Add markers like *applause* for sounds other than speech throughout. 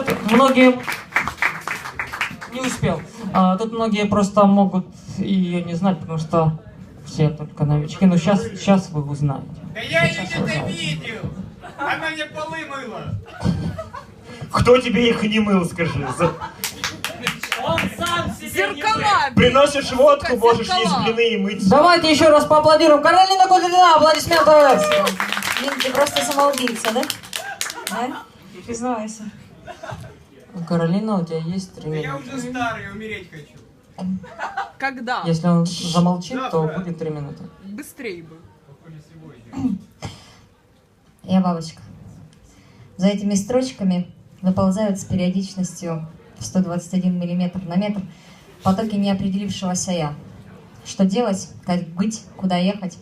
Тут многие... Не успел. А, тут многие просто могут ее не знать, потому что все только новички. Но сейчас, сейчас вы узнаете. Да я ее Сейчас где-то видел! Она мне полы мыла! Кто тебе их не мыл, скажи? За- Зеркала! Приносишь водку, Сука, можешь есть блины и мыть. Давайте еще раз поаплодируем. Каролина Кудрина, аплодисменты! Блин, ты просто самоубийца, да? Да? Признавайся. Каролина, у тебя есть три Да я минуты. уже старый, умереть хочу. Когда? Если он замолчит, то будет три минуты. Быстрее бы. *clears throat* Я бабочка. За этими строчками выползают с периодичностью в 121 миллиметр на метр потоки неопределившегося я. Что делать, как быть, куда ехать?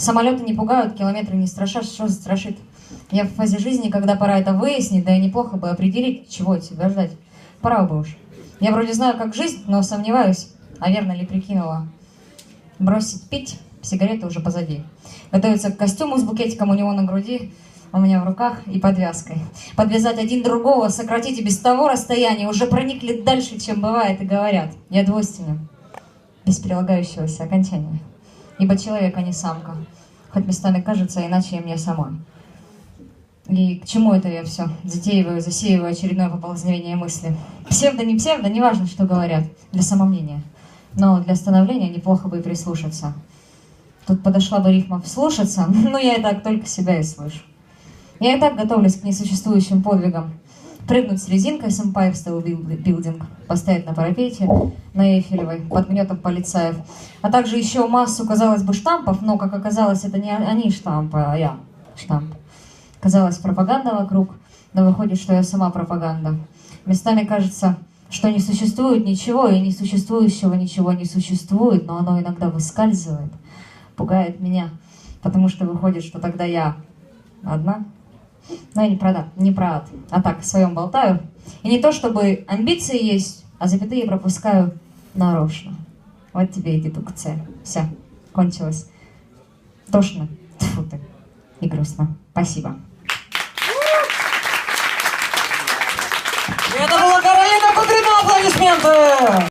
Самолеты не пугают, километры не страшат, что страшит? Я в фазе жизни, когда пора это выяснить, да и неплохо бы определить, чего от тебя ждать. Пора бы уж. Я вроде знаю, как жизнь, но сомневаюсь, а верно ли прикинула. Бросить пить, сигареты уже позади. Готовиться к костюму с букетиком у него на груди, у меня в руках и подвязкой. Подвязать один другого, сократить и без того расстояние, уже проникли дальше, чем бывает и говорят. Я двойственен, без прилагающегося окончания. Ибо человек, а не самка. Хоть местами кажется, иначе и мне самой. И к чему это я все? Затеиваю, засеиваю очередное поползновение мысли. Псевдо, не псевдо, неважно, что говорят. Для самомнения. Но для становления неплохо бы и прислушаться. Тут подошла бы рифма «вслушаться», *laughs* но я и так только себя и слышу. Я и так готовлюсь к несуществующим подвигам. Прыгнуть с резинкой с Empire Build- Building, поставить на парапете на Эйфелевой под гнетом полицаев, а также еще массу, казалось бы, штампов, но, как оказалось, это не они штампы, а я штамп. Казалось, пропаганда вокруг, но выходит, что я сама пропаганда. Местами кажется, что не существует ничего, и несуществующего ничего не существует, но оно иногда выскальзывает, пугает меня, потому что выходит, что тогда я одна. Но я не про, не про ад, а так, в своем болтаю. И не то, чтобы амбиции есть, а запятые пропускаю нарочно. Вот тебе и дедукция. Все, кончилось. Тошно, Тьфу ты, и грустно. Спасибо. Это была Каролина Кудрина, аплодисменты!